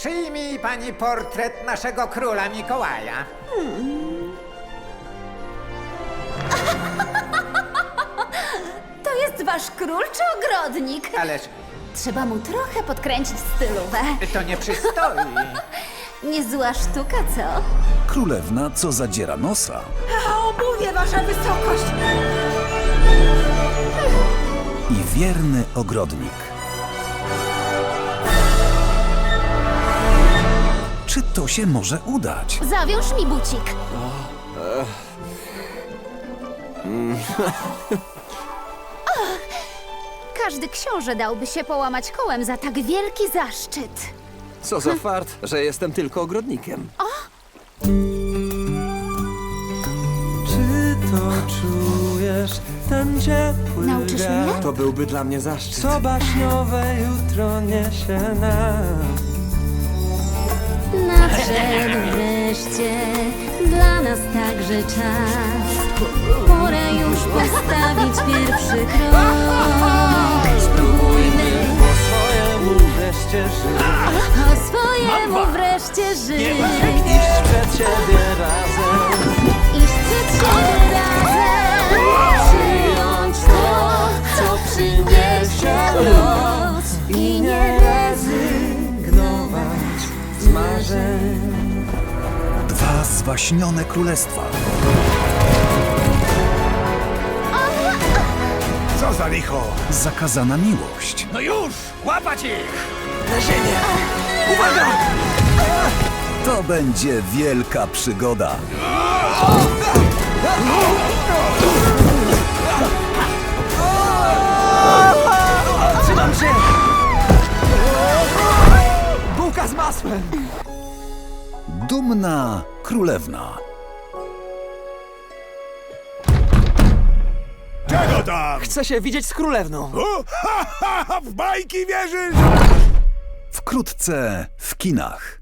Przyjmij pani portret naszego króla Mikołaja. To jest wasz król czy ogrodnik? Ależ Trzeba mu trochę podkręcić stylówę. to nie przystoi. Niezła sztuka, co? Królewna, co zadziera nosa. Obuwie, wasza wysokość! I wierny ogrodnik. Czy to się może udać? Zawiąż mi bucik. Ach, Każdy książę dałby się połamać kołem za tak wielki zaszczyt. Co za fart, że jestem tylko ogrodnikiem. Czy to czujesz ten ciepły Nauczysz wiatr? mnie? To byłby dla mnie zaszczyt. Co baśniowe jutro niesie nam Nadszedł wreszcie dla nas także czas. Pora już postawić pierwszy krok. Spróbujmy Po swojemu wreszcie żyć o swojemu wreszcie żyć. Iść przed siebie razem Iść przed siebie razem. Przyjąć to, co przyniesie los. I nie rezygnować. z marzeń zwaśnione królestwa. Co za licho! Zakazana miłość. No już! Łapać ich! To będzie wielka przygoda. Trzymam się! Bułka z masłem! Dumna królewna. Czego tam? Chcę się widzieć z królewną. O, ha, ha, ha, w bajki wierzysz? Wkrótce w kinach.